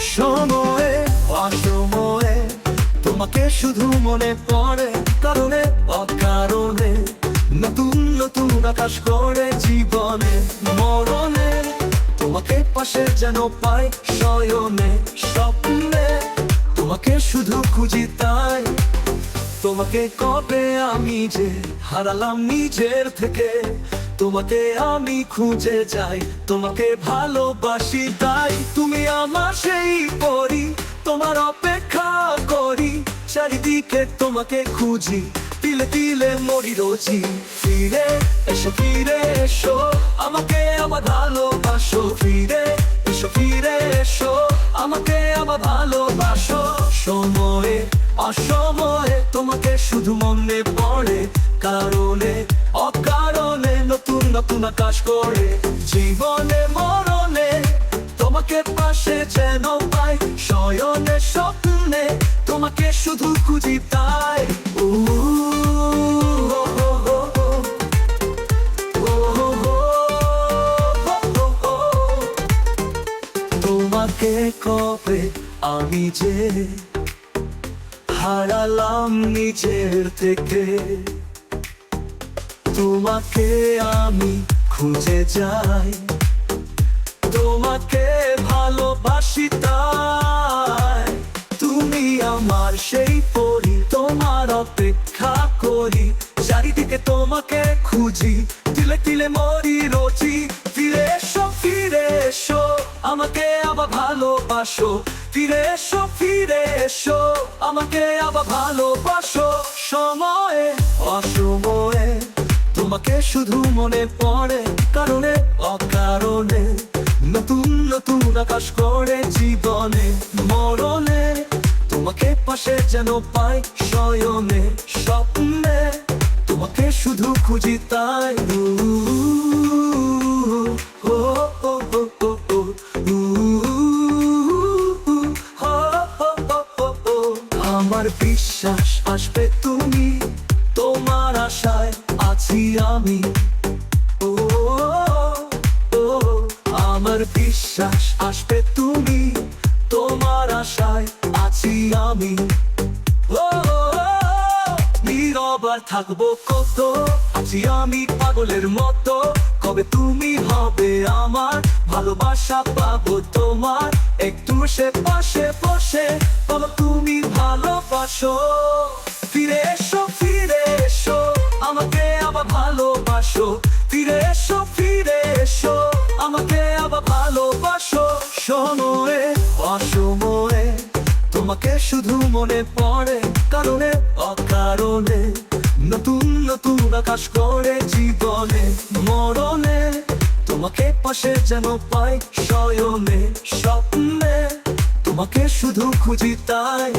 সময়ে, অসময়ে, তোমাকে শুধু মনে পড়ে, কারণে, অকারণে, নতুন নতুন আকাশ করে জীবনে, মরণে, তোমাকে পাশে যেন পাই শয়নে, স্বপ্নে, তোমাকে শুধু খুঁজি তাই। তোমাকে কবে আমি যে হারালাম নিজের থেকে তোমাকে আমি খুঁজে যাই তোমাকে ভালোবাসি তাই তুমি আমার সেই পরি, তোমার অপেক্ষা করি, চারিদিকে তোমাকে খুঁজি, তিলে তিলে মরি রোজি। ফিরে এসো ফিরে এসো, আমাকে আবার ভালোবাসো। ফিরে এসো ফিরে এসো, আমাকে আবার ভালোবাসো। সময়ে, অসময়ে তোমাকে শুধু মনে পড়ে, কারণে শয়নে স্বপ্নে তোমাকে শুধু খুঁজি তাই। তোমাকে কবে আমি যে হারালাম নিজের থেকে, তোমাকে আমি খুঁজে যাই তোমাকে ভালোবাসি তাই। আমার সেই পরি, তোমার অপেক্ষা করি। চারিদিকে তোমাকে খুঁজি, তিলে তিলে মরি রোজি। ফিরে এসো ফিরে এসো, আমাকে আবার ভালোবাসো। ফিরে এসো ফিরে এসো, আমাকে আবার ভালোবাসো। সময়ে, অসময়ে, তোমাকে শুধু মনে পড়ে, কারণে, অকারণে। নতুন নতুন আকাশ করে জীবনে, মরণে। তোমাকে পাশে যেন পাই শয়নে স্বপ্নে। তোমাকে শুধু খুঁজি তাই। আমার বিশ্বাস আসবে তুমি, তোমার আশায় আছি আমি। ও। আমার বিশ্বাস আসবে তুমি, তোমার আশায় আছি আমি। নীরবার থাকব কত? আছি আমি পাগলের মতো। কবে তুমি হবে আমার? ভালোবাসা পাবো তোমার। একটু সে পাশে বসে, বলো তুমি ভালোবাসো। ফিরে এসো ফিরে এসো, আমাকে আবার ভালোবাসো। ফিরে এসো ফিরে এসো, আমাকে আবার ভালোবাসো। সময়ে অসময়ে তোমাকে শুধু মনে পড়ে, কারণে, অকারণে, নতুন নতুন আকাশ করে জীবনে, মরণে, তোমাকে পাশে যেন পাই শয়নে, স্বপ্নে, তোমাকে শুধু খুঁজি তাই।